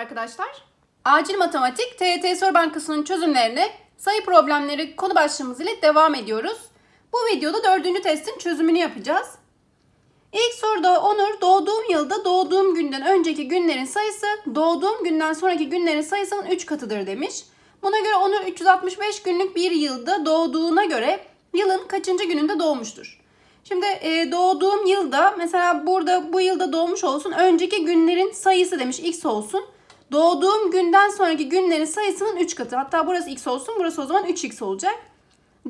arkadaşlar. Acil Matematik TYT Soru Bankası'nın çözümlerine sayı problemleri konu başlığımız ile devam ediyoruz. Bu videoda dördüncü testin çözümünü yapacağız. İlk soruda Onur doğduğum yılda doğduğum günden önceki günlerin sayısı doğduğum günden sonraki günlerin sayısının 3 katıdır demiş. Buna göre Onur 365 günlük bir yılda doğduğuna göre yılın kaçıncı gününde doğmuştur? Şimdi e, doğduğum yılda mesela burada bu yılda doğmuş olsun önceki günlerin sayısı demiş x olsun. Doğduğum günden sonraki günlerin sayısının 3 katı. Hatta burası x olsun burası o zaman 3x olacak.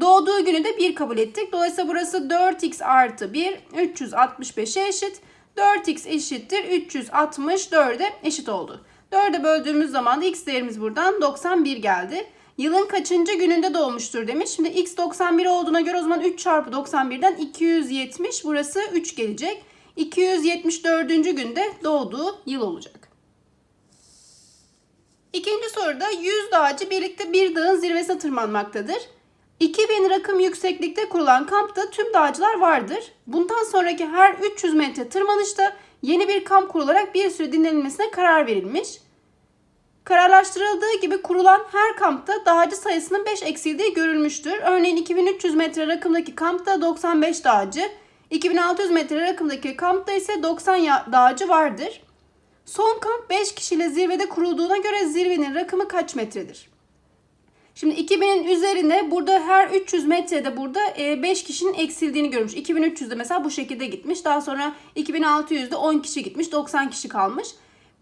Doğduğu günü de 1 kabul ettik. Dolayısıyla burası 4x artı 1 365'e eşit. 4x eşittir 364'e eşit oldu. 4'e böldüğümüz zaman da x değerimiz buradan 91 geldi. Yılın kaçıncı gününde doğmuştur demiş. Şimdi x 91 olduğuna göre o zaman 3 çarpı 91'den 270 burası 3 gelecek. 274. günde doğduğu yıl olacak. İkinci soruda 100 dağcı birlikte bir dağın zirvesine tırmanmaktadır. 2000 rakım yükseklikte kurulan kampta tüm dağcılar vardır. Bundan sonraki her 300 metre tırmanışta yeni bir kamp kurularak bir süre dinlenilmesine karar verilmiş. Kararlaştırıldığı gibi kurulan her kampta dağcı sayısının 5 eksildiği görülmüştür. Örneğin 2300 metre rakımdaki kampta 95 dağcı, 2600 metre rakımdaki kampta ise 90 ya- dağcı vardır. Son kamp 5 kişiyle zirvede kurulduğuna göre zirvenin rakımı kaç metredir? Şimdi 2000'in üzerine burada her 300 metrede burada 5 kişinin eksildiğini görmüş. 2300'de mesela bu şekilde gitmiş. Daha sonra 2600'de 10 kişi gitmiş. 90 kişi kalmış.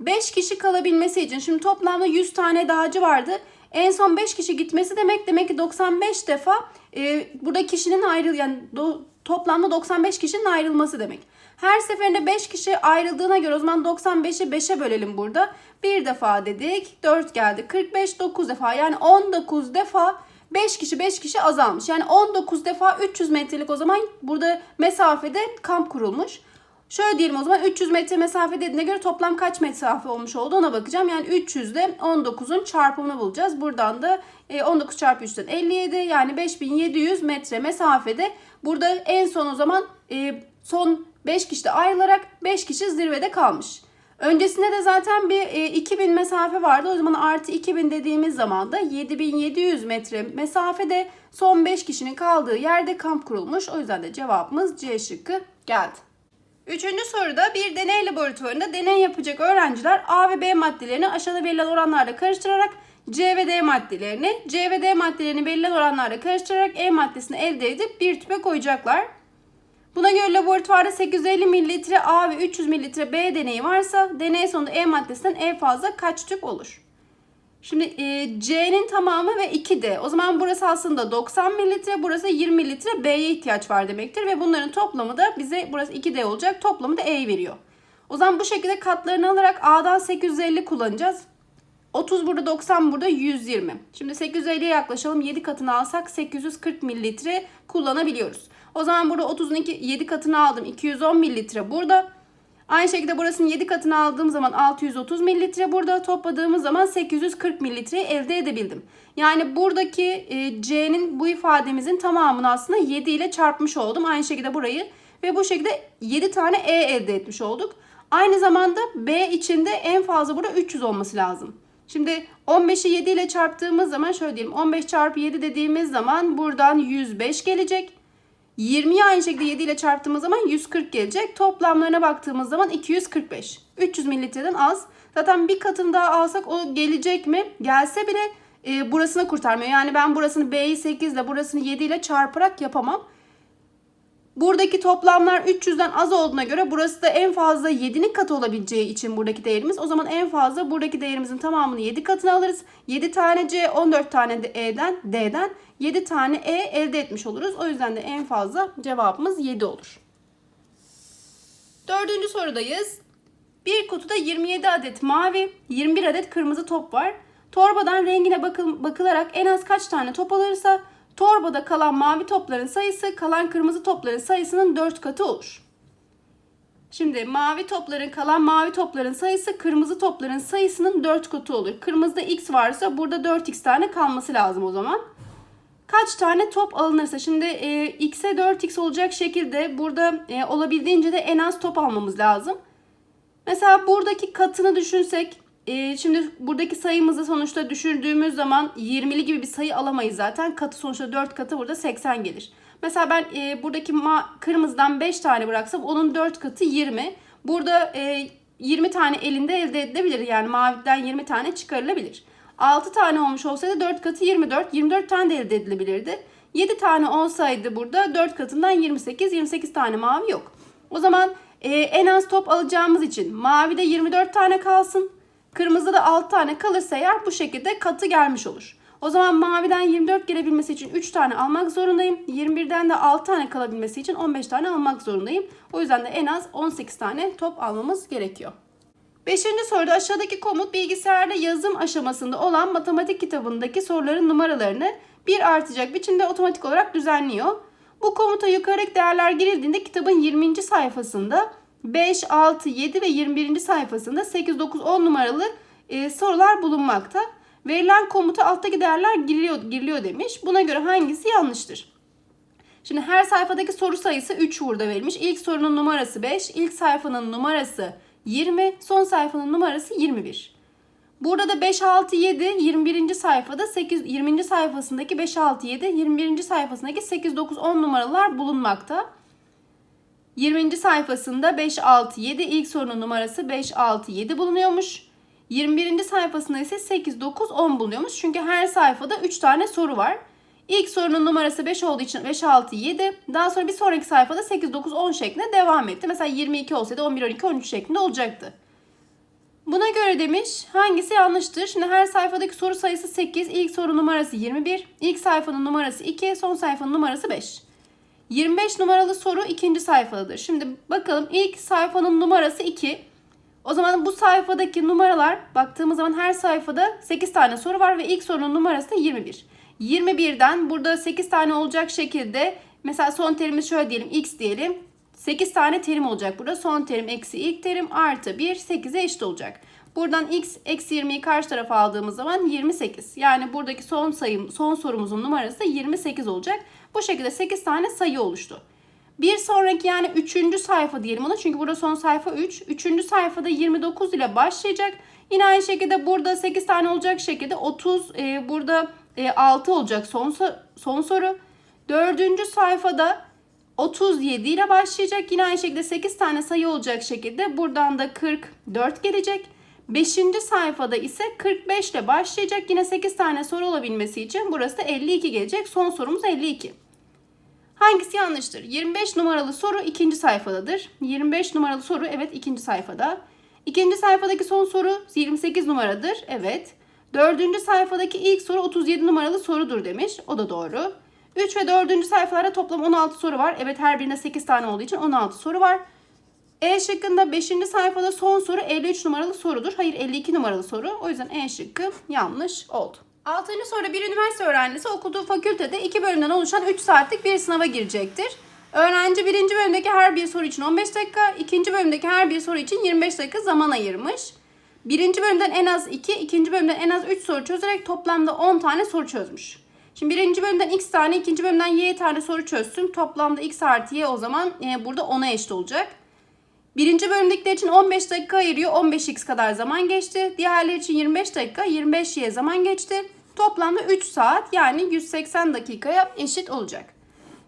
5 kişi kalabilmesi için şimdi toplamda 100 tane dağcı vardı. En son 5 kişi gitmesi demek demek ki 95 defa e, burada kişinin ayrıl yani do, toplamda 95 kişinin ayrılması demek. Her seferinde 5 kişi ayrıldığına göre o zaman 95'i 5'e bölelim burada. Bir defa dedik 4 geldi 45 9 defa yani 19 defa 5 kişi 5 kişi azalmış. Yani 19 defa 300 metrelik o zaman burada mesafede kamp kurulmuş. Şöyle diyelim o zaman 300 metre mesafe dediğine göre toplam kaç mesafe olmuş oldu ona bakacağım. Yani 300 ile 19'un çarpımını bulacağız. Buradan da e, 19 çarpı 3'ten 57 yani 5700 metre mesafede. Burada en son o zaman e, son 5 kişi de ayrılarak 5 kişi zirvede kalmış. Öncesinde de zaten bir e, 2000 mesafe vardı. O zaman artı 2000 dediğimiz zaman da 7700 metre mesafede son 5 kişinin kaldığı yerde kamp kurulmuş. O yüzden de cevabımız C şıkkı geldi. Üçüncü soruda bir deney laboratuvarında deney yapacak öğrenciler A ve B maddelerini aşağıda verilen oranlarla karıştırarak C ve D maddelerini, C ve D maddelerini verilen oranlarla karıştırarak E maddesini elde edip bir tüpe koyacaklar. Buna göre laboratuvarda 850 mililitre A ve 300 mililitre B deneyi varsa deney sonunda E maddesinden en fazla kaç tüp olur? Şimdi e, C'nin tamamı ve 2D. O zaman burası aslında 90 mililitre, burası 20 mililitre B'ye ihtiyaç var demektir. Ve bunların toplamı da bize burası 2D olacak. Toplamı da E veriyor. O zaman bu şekilde katlarını alarak A'dan 850 kullanacağız. 30 burada 90 burada 120. Şimdi 850'ye yaklaşalım. 7 katını alsak 840 mililitre kullanabiliyoruz. O zaman burada 30'un 7 katını aldım. 210 mililitre burada. Aynı şekilde burasının 7 katını aldığım zaman 630 mililitre burada topladığımız zaman 840 mililitreyi elde edebildim. Yani buradaki e, C'nin bu ifademizin tamamını aslında 7 ile çarpmış oldum. Aynı şekilde burayı ve bu şekilde 7 tane E elde etmiş olduk. Aynı zamanda B içinde en fazla burada 300 olması lazım. Şimdi 15'i 7 ile çarptığımız zaman şöyle diyelim 15 çarpı 7 dediğimiz zaman buradan 105 gelecek. 20'yi aynı şekilde 7 ile çarptığımız zaman 140 gelecek. Toplamlarına baktığımız zaman 245. 300 mililitreden az. Zaten bir katını daha alsak o gelecek mi? Gelse bile e, burasını kurtarmıyor. Yani ben burasını B'yi 8 ile burasını 7 ile çarparak yapamam. Buradaki toplamlar 300'den az olduğuna göre burası da en fazla 7'nin katı olabileceği için buradaki değerimiz. O zaman en fazla buradaki değerimizin tamamını 7 katına alırız. 7 tane C, 14 tane de E'den, D'den 7 tane E elde etmiş oluruz. O yüzden de en fazla cevabımız 7 olur. Dördüncü sorudayız. Bir kutuda 27 adet mavi, 21 adet kırmızı top var. Torbadan rengine bakıl bakılarak en az kaç tane top alırsa torbada kalan mavi topların sayısı kalan kırmızı topların sayısının 4 katı olur. Şimdi mavi topların kalan mavi topların sayısı kırmızı topların sayısının 4 katı olur. Kırmızıda x varsa burada 4x tane kalması lazım o zaman. Kaç tane top alınırsa şimdi e, x'e 4x olacak şekilde burada e, olabildiğince de en az top almamız lazım. Mesela buradaki katını düşünsek e, şimdi buradaki sayımızı sonuçta düşürdüğümüz zaman 20'li gibi bir sayı alamayız zaten. Katı sonuçta 4 katı burada 80 gelir. Mesela ben e, buradaki ma- kırmızıdan 5 tane bıraksam onun 4 katı 20. Burada e, 20 tane elinde elde edilebilir. Yani maviden 20 tane çıkarılabilir. 6 tane olmuş olsaydı 4 katı 24. 24 tane de elde edilebilirdi. 7 tane olsaydı burada 4 katından 28. 28 tane mavi yok. O zaman e, en az top alacağımız için mavide 24 tane kalsın. Kırmızıda 6 tane kalırsa eğer bu şekilde katı gelmiş olur. O zaman maviden 24 gelebilmesi için 3 tane almak zorundayım. 21'den de 6 tane kalabilmesi için 15 tane almak zorundayım. O yüzden de en az 18 tane top almamız gerekiyor. Beşinci soruda aşağıdaki komut bilgisayarda yazım aşamasında olan matematik kitabındaki soruların numaralarını bir artacak biçimde otomatik olarak düzenliyor. Bu komuta yukarıdaki değerler girildiğinde kitabın 20. sayfasında 5, 6, 7 ve 21. sayfasında 8, 9, 10 numaralı e, sorular bulunmakta. Verilen komuta alttaki değerler giriliyor, giriliyor demiş. Buna göre hangisi yanlıştır? Şimdi her sayfadaki soru sayısı 3 burada verilmiş. İlk sorunun numarası 5, ilk sayfanın numarası 20, son sayfanın numarası 21. Burada da 5, 6, 7, 21. sayfada 8, 20. sayfasındaki 5, 6, 7, 21. sayfasındaki 8, 9, 10 numaralar bulunmakta. 20. sayfasında 5, 6, 7 ilk sorunun numarası 5, 6, 7 bulunuyormuş. 21. sayfasında ise 8, 9, 10 bulunuyormuş. Çünkü her sayfada 3 tane soru var. İlk sorunun numarası 5 olduğu için 5, 6, 7. Daha sonra bir sonraki sayfada 8, 9, 10 şeklinde devam etti. Mesela 22 olsaydı 11, 12, 13 şeklinde olacaktı. Buna göre demiş hangisi yanlıştır? Şimdi her sayfadaki soru sayısı 8, ilk soru numarası 21, ilk sayfanın numarası 2, son sayfanın numarası 5. 25 numaralı soru ikinci sayfadadır. Şimdi bakalım ilk sayfanın numarası 2. O zaman bu sayfadaki numaralar baktığımız zaman her sayfada 8 tane soru var ve ilk sorunun numarası da 21. 21'den burada 8 tane olacak şekilde mesela son terimiz şöyle diyelim x diyelim. 8 tane terim olacak burada. Son terim eksi ilk terim artı 1 8'e eşit olacak. Buradan x eksi 20'yi karşı tarafa aldığımız zaman 28. Yani buradaki son sayım, son sorumuzun numarası da 28 olacak. Bu şekilde 8 tane sayı oluştu. Bir sonraki yani 3. sayfa diyelim ona. Çünkü burada son sayfa 3. 3. sayfada 29 ile başlayacak. Yine aynı şekilde burada 8 tane olacak şekilde 30 e, burada e, 6 olacak son, son soru. 4. sayfada 37 ile başlayacak. Yine aynı şekilde 8 tane sayı olacak şekilde buradan da 44 gelecek. 5. sayfada ise 45 ile başlayacak. Yine 8 tane soru olabilmesi için burası da 52 gelecek. Son sorumuz 52. Hangisi yanlıştır? 25 numaralı soru ikinci sayfadadır. 25 numaralı soru evet ikinci sayfada. İkinci sayfadaki son soru 28 numaradır. Evet. Dördüncü sayfadaki ilk soru 37 numaralı sorudur demiş. O da doğru. 3 ve 4. sayfalarda toplam 16 soru var. Evet her birinde 8 tane olduğu için 16 soru var. E şıkkında 5. sayfada son soru 53 numaralı sorudur. Hayır 52 numaralı soru. O yüzden E şıkkı yanlış oldu. 6. soruda bir üniversite öğrencisi okuduğu fakültede 2 bölümden oluşan 3 saatlik bir sınava girecektir. Öğrenci birinci bölümdeki her bir soru için 15 dakika, ikinci bölümdeki her bir soru için 25 dakika zaman ayırmış. Birinci bölümden en az 2, ikinci bölümden en az 3 soru çözerek toplamda 10 tane soru çözmüş. Şimdi birinci bölümden x tane, ikinci bölümden y tane soru çözsün. Toplamda x artı y o zaman e, burada 10'a eşit olacak. Birinci bölümdekiler için 15 dakika ayırıyor. 15x kadar zaman geçti. Diğerleri için 25 dakika, 25y zaman geçti. Toplamda 3 saat yani 180 dakikaya eşit olacak.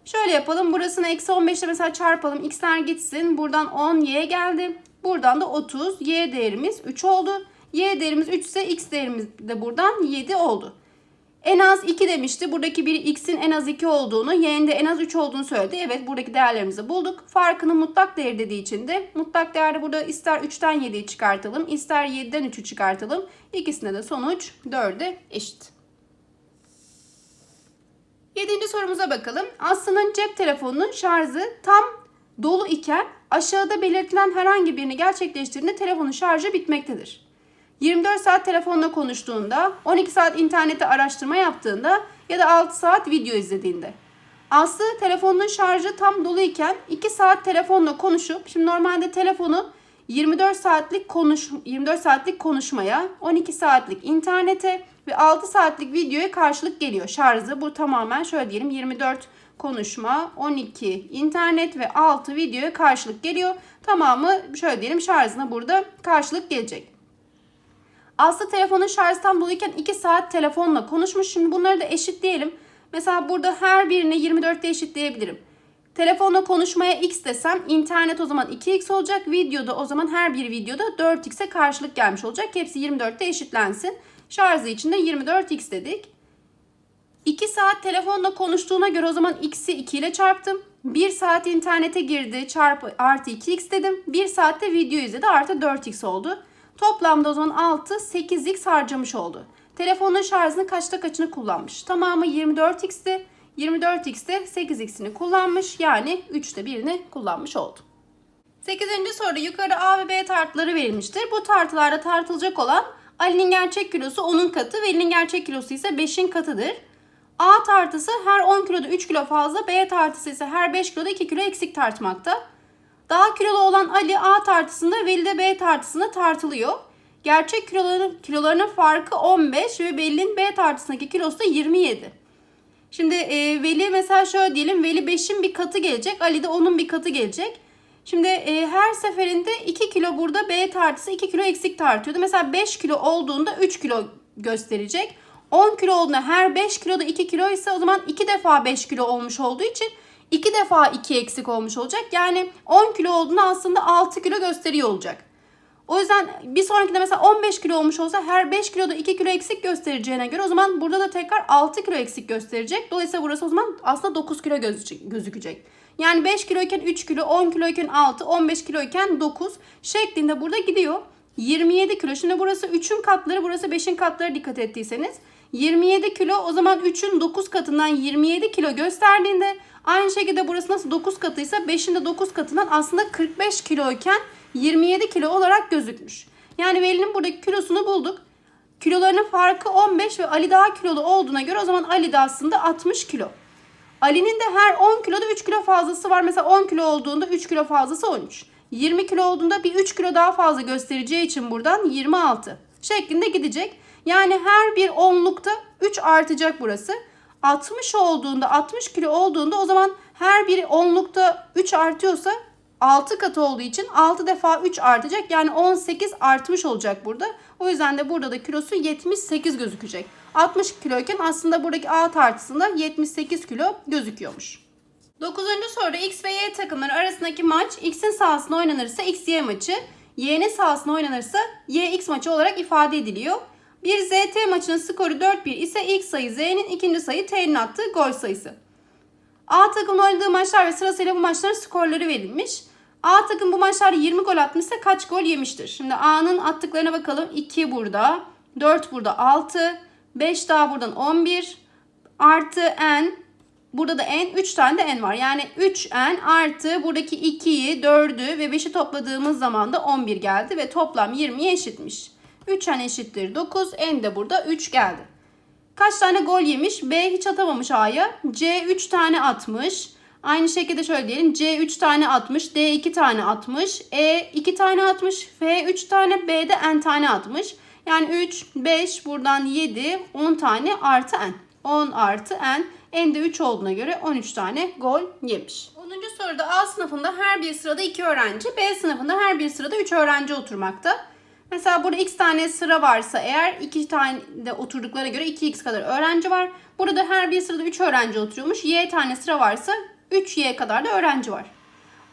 Şöyle yapalım. Burasını eksi 15 ile mesela çarpalım. X'ler gitsin. Buradan 10 y geldi. Buradan da 30. Y değerimiz 3 oldu. Y değerimiz 3 ise X değerimiz de buradan 7 oldu. En az 2 demişti. Buradaki bir x'in en az 2 olduğunu, y'nin de en az 3 olduğunu söyledi. Evet buradaki değerlerimizi bulduk. Farkının mutlak değeri dediği için de mutlak değerde burada ister 3'ten 7'yi çıkartalım, ister 7'den 3'ü çıkartalım. İkisine de sonuç 4'e eşit. Yedinci sorumuza bakalım. Aslı'nın cep telefonunun şarjı tam dolu iken aşağıda belirtilen herhangi birini gerçekleştirdiğinde telefonun şarjı bitmektedir. 24 saat telefonla konuştuğunda, 12 saat internette araştırma yaptığında ya da 6 saat video izlediğinde. Aslı telefonun şarjı tam dolu iken 2 saat telefonla konuşup, şimdi normalde telefonu 24 saatlik konuş 24 saatlik konuşmaya, 12 saatlik internete ve 6 saatlik videoya karşılık geliyor. Şarjı bu tamamen şöyle diyelim 24 konuşma, 12 internet ve 6 videoya karşılık geliyor. Tamamı şöyle diyelim şarjına burada karşılık gelecek. Aslı telefonun şarjı tam doluyken 2 saat telefonla konuşmuş. Şimdi bunları da eşitleyelim. Mesela burada her birini 24'te eşitleyebilirim. Telefonla konuşmaya x desem internet o zaman 2x olacak. Videoda o zaman her bir videoda 4x'e karşılık gelmiş olacak. Hepsi 24'te eşitlensin. Şarjı için de 24x dedik. 2 saat telefonla konuştuğuna göre o zaman x'i 2 ile çarptım. 1 saat internete girdi çarpı artı 2x dedim. 1 saatte video izledi artı 4x oldu. Toplamda o zaman 6 8x harcamış oldu. Telefonun şarjını kaçta kaçını kullanmış? Tamamı 24x'ti. 24x'te 8x'ini kullanmış. Yani 3'te 1'ini kullanmış oldu. 8. soruda yukarıda A ve B tartıları verilmiştir. Bu tartılarda tartılacak olan Ali'nin gerçek kilosu 10'un katı, Veli'nin gerçek kilosu ise 5'in katıdır. A tartısı her 10 kiloda 3 kilo fazla, B tartısı ise her 5 kiloda 2 kilo eksik tartmakta. Daha kilolu olan Ali A tartısında, Veli de B tartısında tartılıyor. Gerçek kiloların, kilolarının farkı 15 ve Veli'nin B tartısındaki kilosu da 27. Şimdi e, Veli mesela şöyle diyelim, Veli 5'in bir katı gelecek, Ali de onun bir katı gelecek. Şimdi e, her seferinde 2 kilo burada B tartısı 2 kilo eksik tartıyordu. Mesela 5 kilo olduğunda 3 kilo gösterecek. 10 kilo olduğunda her 5 kiloda 2 kilo ise o zaman 2 defa 5 kilo olmuş olduğu için 2 defa 2 eksik olmuş olacak. Yani 10 kilo olduğunda aslında 6 kilo gösteriyor olacak. O yüzden bir sonrakinde mesela 15 kilo olmuş olsa her 5 kiloda 2 kilo eksik göstereceğine göre o zaman burada da tekrar 6 kilo eksik gösterecek. Dolayısıyla burası o zaman aslında 9 kilo gözükecek. Yani 5 kiloyken 3 kilo, 10 kiloyken 6, 15 kiloyken 9 şeklinde burada gidiyor. 27 kilo. Şimdi burası 3'ün katları, burası 5'in katları dikkat ettiyseniz. 27 kilo o zaman 3'ün 9 katından 27 kilo gösterdiğinde aynı şekilde burası nasıl 9 katıysa 5'in de 9 katından aslında 45 kiloyken 27 kilo olarak gözükmüş. Yani Veli'nin buradaki kilosunu bulduk. Kilolarının farkı 15 ve Ali daha kilolu olduğuna göre o zaman Ali de aslında 60 kilo. Ali'nin de her 10 kiloda 3 kilo fazlası var. Mesela 10 kilo olduğunda 3 kilo fazlası 13. 20 kilo olduğunda bir 3 kilo daha fazla göstereceği için buradan 26 şeklinde gidecek. Yani her bir onlukta 3 artacak burası. 60 olduğunda 60 kilo olduğunda o zaman her bir onlukta 3 artıyorsa 6 katı olduğu için 6 defa 3 artacak. Yani 18 artmış olacak burada. O yüzden de burada da kilosu 78 gözükecek. 60 kiloyken aslında buradaki A tartısında 78 kilo gözüküyormuş. 9. soruda X ve Y takımları arasındaki maç X'in sahasında oynanırsa XY maçı, Y'nin sahasında oynanırsa YX maçı olarak ifade ediliyor. Bir ZT maçının skoru 4-1 ise ilk sayı Z'nin, ikinci sayı T'nin attığı gol sayısı. A takımın oynadığı maçlar ve sırasıyla bu maçların skorları verilmiş. A takım bu maçlarda 20 gol atmışsa kaç gol yemiştir? Şimdi A'nın attıklarına bakalım. 2 burada, 4 burada 6, 5 daha buradan 11 artı n burada da n 3 tane de n var. Yani 3n artı buradaki 2'yi 4'ü ve 5'i topladığımız zaman da 11 geldi ve toplam 20'ye eşitmiş. 3n eşittir 9 n de burada 3 geldi. Kaç tane gol yemiş? B hiç atamamış A'ya. C 3 tane atmış. Aynı şekilde şöyle diyelim. C 3 tane atmış. D 2 tane atmış. E 2 tane atmış. F 3 tane. B de n tane atmış. Yani 3, 5, buradan 7, 10 tane artı n. 10 artı n. N de 3 olduğuna göre 13 tane gol yemiş. 10. soruda A sınıfında her bir sırada 2 öğrenci, B sınıfında her bir sırada 3 öğrenci oturmakta. Mesela burada x tane sıra varsa eğer 2 tane de oturduklarına göre 2x kadar öğrenci var. Burada her bir sırada 3 öğrenci oturuyormuş. Y tane sıra varsa 3y kadar da öğrenci var.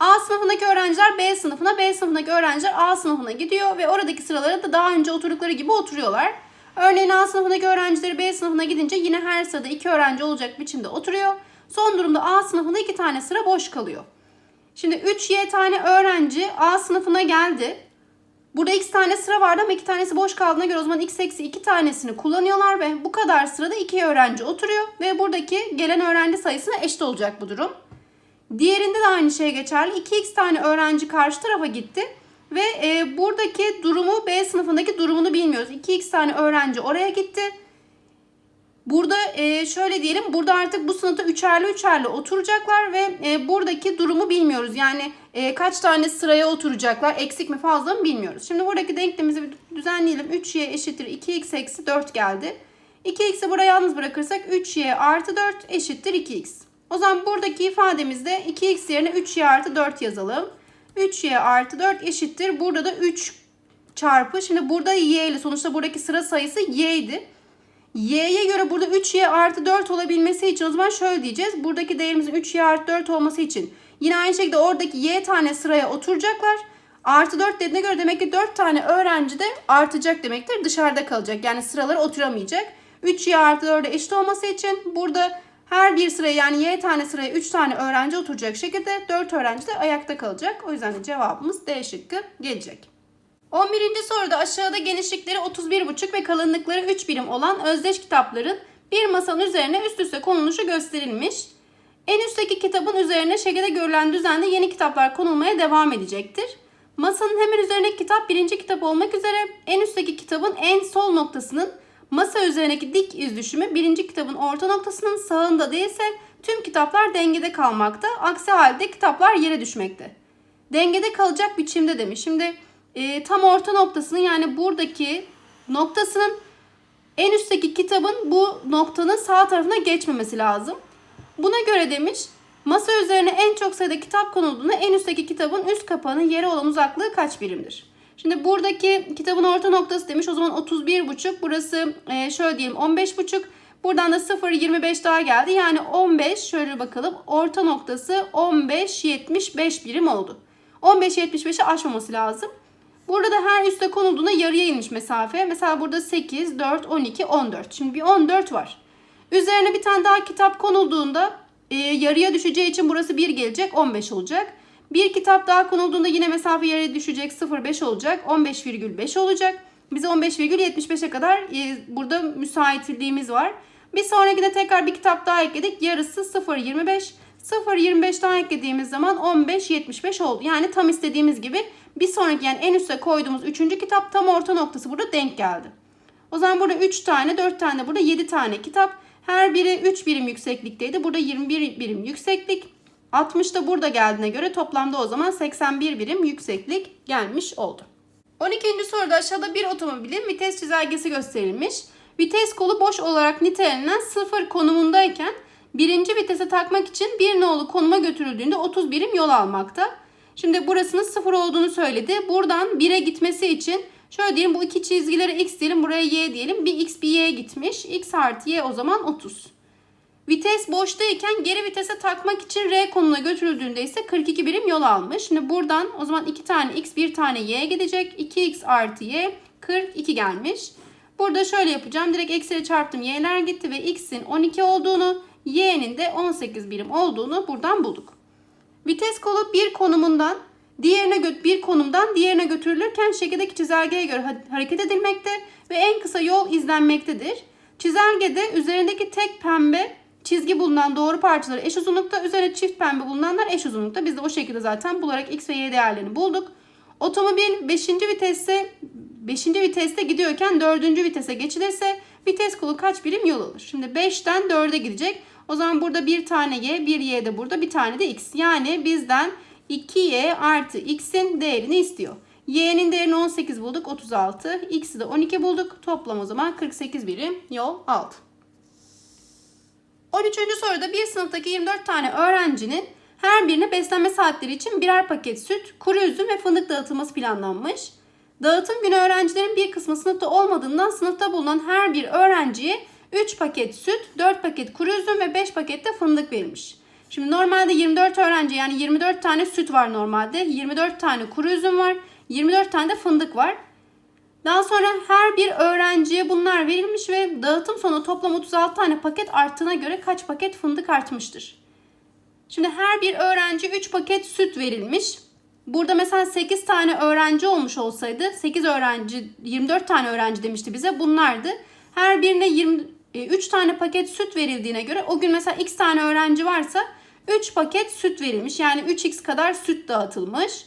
A sınıfındaki öğrenciler B sınıfına, B sınıfındaki öğrenciler A sınıfına gidiyor ve oradaki sıralara da daha önce oturdukları gibi oturuyorlar. Örneğin A sınıfındaki öğrencileri B sınıfına gidince yine her sırada 2 öğrenci olacak biçimde oturuyor. Son durumda A sınıfında 2 tane sıra boş kalıyor. Şimdi 3y tane öğrenci A sınıfına geldi. Burada x tane sıra vardı ama 2 tanesi boş kaldığına göre o zaman x eksi 2 tanesini kullanıyorlar ve bu kadar sırada 2 öğrenci oturuyor ve buradaki gelen öğrenci sayısına eşit olacak bu durum. Diğerinde de aynı şey geçerli. 2x tane öğrenci karşı tarafa gitti. Ve e, buradaki durumu B sınıfındaki durumunu bilmiyoruz. 2x tane öğrenci oraya gitti. Burada e, şöyle diyelim burada artık bu sınıfta üçerli üçerli oturacaklar ve e, buradaki durumu bilmiyoruz. Yani e, kaç tane sıraya oturacaklar eksik mi fazla mı bilmiyoruz. Şimdi buradaki denklemimizi düzenleyelim. 3y eşittir 2x eksi 4 geldi. 2x'i buraya yalnız bırakırsak 3y artı 4 eşittir 2x. O zaman buradaki ifademizde 2x yerine 3y artı 4 yazalım. 3y artı 4 eşittir. Burada da 3 çarpı. Şimdi burada y ile sonuçta buradaki sıra sayısı y idi. Y'ye göre burada 3y artı 4 olabilmesi için o zaman şöyle diyeceğiz. Buradaki değerimizin 3y artı 4 olması için yine aynı şekilde oradaki y tane sıraya oturacaklar. Artı 4 dediğine göre demek ki 4 tane öğrenci de artacak demektir. Dışarıda kalacak. Yani sıraları oturamayacak. 3y artı 4'e eşit olması için burada her bir sıraya yani y tane sıraya 3 tane öğrenci oturacak şekilde 4 öğrenci de ayakta kalacak. O yüzden de cevabımız D şıkkı gelecek. 11. soruda aşağıda genişlikleri 31,5 ve kalınlıkları 3 birim olan özdeş kitapların bir masanın üzerine üst üste konuluşu gösterilmiş. En üstteki kitabın üzerine şekilde görülen düzende yeni kitaplar konulmaya devam edecektir. Masanın hemen üzerindeki kitap birinci kitap olmak üzere en üstteki kitabın en sol noktasının masa üzerindeki dik iz düşümü birinci kitabın orta noktasının sağında değilse tüm kitaplar dengede kalmakta. Aksi halde kitaplar yere düşmekte. Dengede kalacak biçimde demiş. Şimdi e, tam orta noktasının yani buradaki noktasının en üstteki kitabın bu noktanın sağ tarafına geçmemesi lazım. Buna göre demiş masa üzerine en çok sayıda kitap konulduğunda en üstteki kitabın üst kapağının yere olan uzaklığı kaç birimdir? Şimdi buradaki kitabın orta noktası demiş o zaman 31,5 burası e, şöyle diyelim 15,5 buradan da 0 25 daha geldi yani 15 şöyle bakalım orta noktası 15 75 birim oldu. 15 75'i aşmaması lazım. Burada da her üste konulduğunda yarıya inmiş mesafe. Mesela burada 8, 4, 12, 14. Şimdi bir 14 var. Üzerine bir tane daha kitap konulduğunda e, yarıya düşeceği için burası 1 gelecek 15 olacak. Bir kitap daha konulduğunda yine mesafe yarıya düşecek 0,5 olacak 15,5 olacak. Bize 15,75'e kadar e, burada müsaitliğimiz var. Bir sonrakinde tekrar bir kitap daha ekledik. Yarısı 0,25. 0,25 daha eklediğimiz zaman 15,75 oldu. Yani tam istediğimiz gibi bir sonraki yani en üste koyduğumuz 3. kitap tam orta noktası burada denk geldi. O zaman burada 3 tane 4 tane burada 7 tane kitap. Her biri 3 birim yükseklikteydi. Burada 21 birim yükseklik. 60 da burada geldiğine göre toplamda o zaman 81 birim yükseklik gelmiş oldu. 12. soruda aşağıda bir otomobilin vites çizelgesi gösterilmiş. Vites kolu boş olarak nitelenen sıfır konumundayken birinci vitese takmak için bir nolu konuma götürüldüğünde 30 birim yol almakta. Şimdi burasının sıfır olduğunu söyledi. Buradan 1'e gitmesi için şöyle diyelim bu iki çizgilere x diyelim buraya y diyelim. Bir x bir y gitmiş. x artı y o zaman 30. Vites boştayken geri vitese takmak için R konumuna götürüldüğünde ise 42 birim yol almış. Şimdi buradan o zaman 2 tane x 1 tane y gidecek. 2x artı y 42 gelmiş. Burada şöyle yapacağım. Direkt eksiyle çarptım. Y'ler gitti ve x'in 12 olduğunu y'nin de 18 birim olduğunu buradan bulduk. Vites kolu bir konumundan diğerine bir konumdan diğerine götürülürken şekildeki çizelgeye göre hareket edilmekte ve en kısa yol izlenmektedir. Çizelgede üzerindeki tek pembe çizgi bulunan doğru parçaları eş uzunlukta, üzerine çift pembe bulunanlar eş uzunlukta. Biz de o şekilde zaten bularak x ve y değerlerini bulduk. Otomobil 5. viteste 5. viteste gidiyorken 4. vitese geçilirse vites kolu kaç birim yol alır? Şimdi 5'ten 4'e gidecek. O zaman burada bir tane y, bir y de burada, bir tane de x. Yani bizden 2y artı x'in değerini istiyor. y'nin değerini 18 bulduk, 36. x'i de 12 bulduk. Toplam o zaman 48 birim yol aldı. 13. soruda bir sınıftaki 24 tane öğrencinin her birine beslenme saatleri için birer paket süt, kuru üzüm ve fındık dağıtılması planlanmış. Dağıtım günü öğrencilerin bir kısmı sınıfta olmadığından sınıfta bulunan her bir öğrenciye 3 paket süt, 4 paket kuru üzüm ve 5 paket de fındık verilmiş. Şimdi normalde 24 öğrenci yani 24 tane süt var normalde. 24 tane kuru üzüm var. 24 tane de fındık var. Daha sonra her bir öğrenciye bunlar verilmiş ve dağıtım sonu toplam 36 tane paket arttığına göre kaç paket fındık artmıştır? Şimdi her bir öğrenci 3 paket süt verilmiş. Burada mesela 8 tane öğrenci olmuş olsaydı 8 öğrenci 24 tane öğrenci demişti bize bunlardı. Her birine 20, 3 e, tane paket süt verildiğine göre o gün mesela x tane öğrenci varsa 3 paket süt verilmiş. Yani 3x kadar süt dağıtılmış.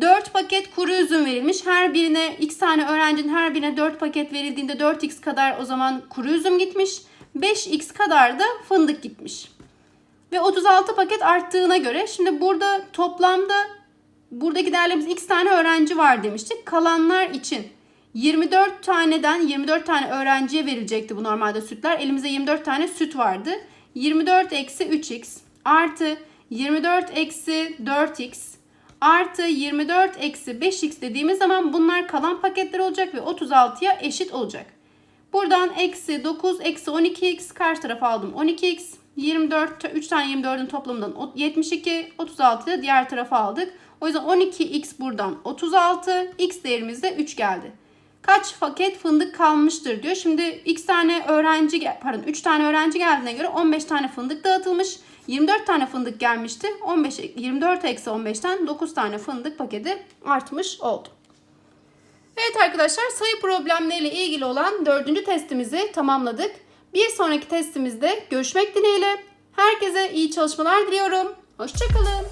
4 paket kuru üzüm verilmiş. Her birine x tane öğrencinin her birine 4 paket verildiğinde 4x kadar o zaman kuru üzüm gitmiş. 5x kadar da fındık gitmiş. Ve 36 paket arttığına göre şimdi burada toplamda buradaki değerlerimiz x tane öğrenci var demiştik. Kalanlar için 24 taneden 24 tane öğrenciye verilecekti bu normalde sütler. Elimizde 24 tane süt vardı. 24 eksi 3x artı 24 eksi 4x artı 24 eksi 5x dediğimiz zaman bunlar kalan paketler olacak ve 36'ya eşit olacak. Buradan eksi 9 eksi 12x karşı tarafa aldım 12x. 24, 3 tane 24'ün toplamından 72, 36 da diğer tarafa aldık. O yüzden 12x buradan 36, x değerimiz de 3 geldi. Kaç paket fındık kalmıştır diyor. Şimdi x tane öğrenci, pardon 3 tane öğrenci geldiğine göre 15 tane fındık dağıtılmış. 24 tane fındık gelmişti. 15, 24 eksi 15'ten 9 tane fındık paketi artmış oldu. Evet arkadaşlar sayı problemleriyle ilgili olan dördüncü testimizi tamamladık. Bir sonraki testimizde görüşmek dileğiyle. Herkese iyi çalışmalar diliyorum. Hoşçakalın.